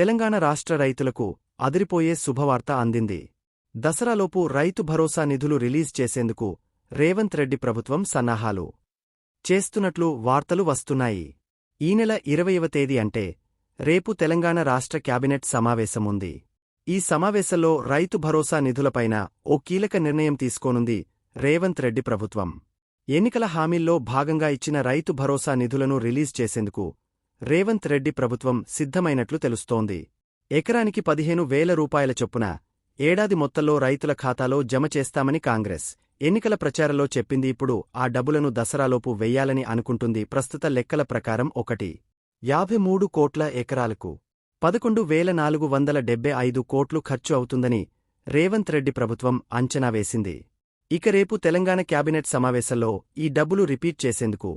తెలంగాణ రాష్ట్ర రైతులకు అదిరిపోయే శుభవార్త అందింది. దసరాలోపు రైతు భరోసా నిధులు రిలీజ్ చేసేందుకు రేవంత్ రెడ్డి ప్రభుత్వం సన్నాహాలు. చేస్తున్నట్లు వార్తలు వస్తున్నాయి. ఈ నెల ఇరవయవ తేదీ అంటే రేపు తెలంగాణ రాష్ట్ర క్యాబినెట్ సమావేశముంది. ఈ సమావేశంలో రైతు భరోసా నిధులపైన ఓ కీలక నిర్ణయం తీసుకోనుంది రేవంత్ రెడ్డి ప్రభుత్వం. ఎన్నికల హామీల్లో భాగంగా ఇచ్చిన రైతు భరోసా నిధులను రిలీజ్ చేసేందుకు రేవంత్ రెడ్డి ప్రభుత్వం సిద్ధమైనట్లు తెలుస్తోంది. ఎకరానికి పదిహేను వేల రూపాయల చొప్పున ఏడాది మొత్తంలో రైతుల ఖాతాలో జమ చేస్తామని కాంగ్రెస్. ఎన్నికల ప్రచారంలో చెప్పింది ఇప్పుడు ఆ డబ్బులను దసరాలోపు వెయ్యాలని అనుకుంటుంది ప్రస్తుత లెక్కల ప్రకారం ఒకటి. యాభై మూడు కోట్ల ఎకరాలకు పదకొండు వేల నాలుగు వందల డెబ్బై ఐదు కోట్లు ఖర్చు అవుతుందని రేవంత్ రెడ్డి ప్రభుత్వం అంచనా వేసింది. ఇక రేపు తెలంగాణ క్యాబినెట్ సమావేశంలో ఈ డబ్బులు రిపీట్ చేసేందుకు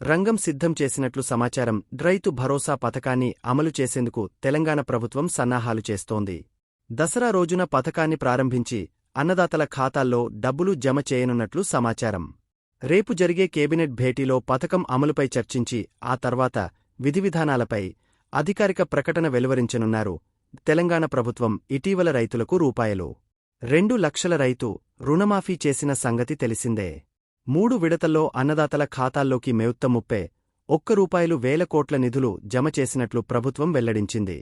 రంగం సిద్ధం చేసినట్లు సమాచారం రైతు భరోసా పథకాన్ని అమలు చేసేందుకు తెలంగాణ ప్రభుత్వం సన్నాహాలు చేస్తోంది. దసరా రోజున పథకాన్ని ప్రారంభించి అన్నదాతల ఖాతాల్లో డబ్బులు జమ చేయనున్నట్లు సమాచారం. రేపు జరిగే కేబినెట్ భేటీలో పథకం అమలుపై చర్చించి ఆ తర్వాత విధివిధానాలపై అధికారిక ప్రకటన వెలువరించనున్నారు తెలంగాణ ప్రభుత్వం ఇటీవల రైతులకు రూపాయలు. రెండు లక్షల రైతు రుణమాఫీ చేసిన సంగతి తెలిసిందే. మూడు విడతల్లో అన్నదాతల ఖాతాల్లోకి మేవుత్త ముప్పే ఒక్క రూపాయలు వేల కోట్ల నిధులు జమ చేసినట్లు ప్రభుత్వం వెల్లడించింది.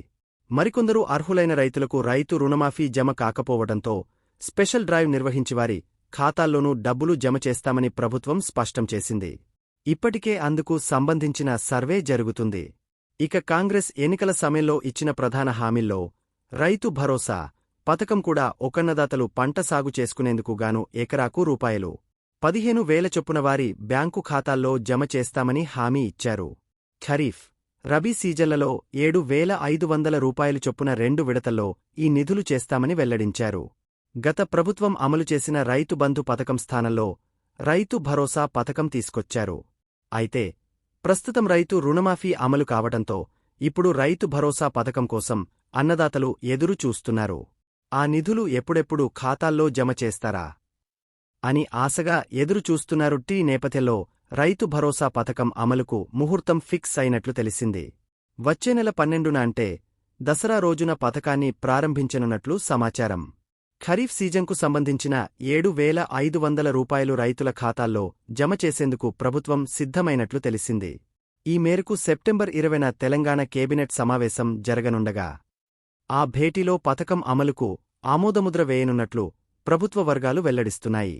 మరికొందరు అర్హులైన రైతులకు రైతు రుణమాఫీ జమ కాకపోవడంతో స్పెషల్ డ్రైవ్ నిర్వహించివారి ఖాతాల్లోనూ డబ్బులు జమ చేస్తామని ప్రభుత్వం స్పష్టం చేసింది. ఇప్పటికే అందుకు సంబంధించిన సర్వే జరుగుతుంది. ఇక కాంగ్రెస్ ఎన్నికల సమయంలో ఇచ్చిన ప్రధాన హామీల్లో రైతు భరోసా పథకం కూడా ఒకన్నదాతలు పంట సాగు చేసుకునేందుకు గాను ఎకరాకు రూపాయలు. పదిహేను వేల చొప్పున వారి బ్యాంకు ఖాతాల్లో జమ చేస్తామని హామీ ఇచ్చారు. ఖరీఫ్ రబీ సీజన్లలో ఏడు వేల ఐదు వందల రూపాయలు చొప్పున రెండు విడతల్లో ఈ నిధులు చేస్తామని వెల్లడించారు. గత ప్రభుత్వం అమలు చేసిన రైతు బంధు పథకం స్థానంలో రైతు భరోసా పథకం తీసుకొచ్చారు. అయితే ప్రస్తుతం రైతు రుణమాఫీ అమలు కావడంతో ఇప్పుడు రైతు భరోసా పథకం కోసం అన్నదాతలు ఎదురు చూస్తున్నారు ఆ నిధులు ఎప్పుడెప్పుడు ఖాతాల్లో జమ చేస్తారా? అని ఆశగా ఎదురుచూస్తున్నారు టీ నేపథ్యంలో రైతు భరోసా పథకం అమలుకు ముహూర్తం ఫిక్స్ అయినట్లు తెలిసింది. వచ్చే నెల పన్నెండున అంటే దసరా రోజున పథకాన్ని ప్రారంభించనున్నట్లు సమాచారం. ఖరీఫ్ సీజన్కు సంబంధించిన ఏడు వేల ఐదు వందల రూపాయలు రైతుల ఖాతాల్లో జమ చేసేందుకు ప్రభుత్వం సిద్ధమైనట్లు తెలిసింది. ఈ మేరకు సెప్టెంబర్ ఇరవైన తెలంగాణ కేబినెట్ సమావేశం జరగనుండగా ఆ భేటీలో పథకం అమలుకు ఆమోదముద్ర వేయనున్నట్లు ప్రభుత్వ వర్గాలు వెల్లడిస్తున్నాయి.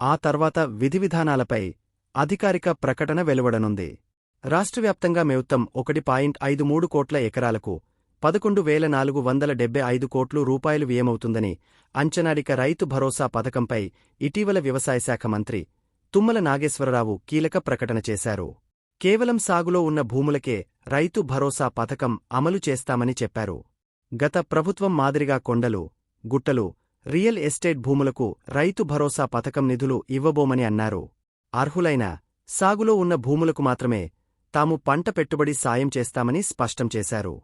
ఆ తర్వాత విధివిధానాలపై అధికారిక ప్రకటన వెలువడనుంది. రాష్ట్రవ్యాప్తంగా మేవుత్తం ఒకటి పాయింట్ ఐదు మూడు కోట్ల ఎకరాలకు పదకొండు వేల నాలుగు వందల డెబ్బై ఐదు కోట్లు రూపాయలు వ్యయమవుతుందని అంచనాడిక రైతు భరోసా పథకంపై ఇటీవల వ్యవసాయ శాఖ మంత్రి తుమ్మల నాగేశ్వరరావు కీలక ప్రకటన చేశారు. కేవలం సాగులో ఉన్న భూములకే రైతు భరోసా పథకం అమలు చేస్తామని చెప్పారు. గత ప్రభుత్వం మాదిరిగా కొండలు గుట్టలు రియల్ ఎస్టేట్ భూములకు రైతు భరోసా పథకం నిధులు ఇవ్వబోమని అన్నారు. అర్హులైన సాగులో ఉన్న భూములకు మాత్రమే తాము పంట పెట్టుబడి సాయం చేస్తామని స్పష్టం చేశారు.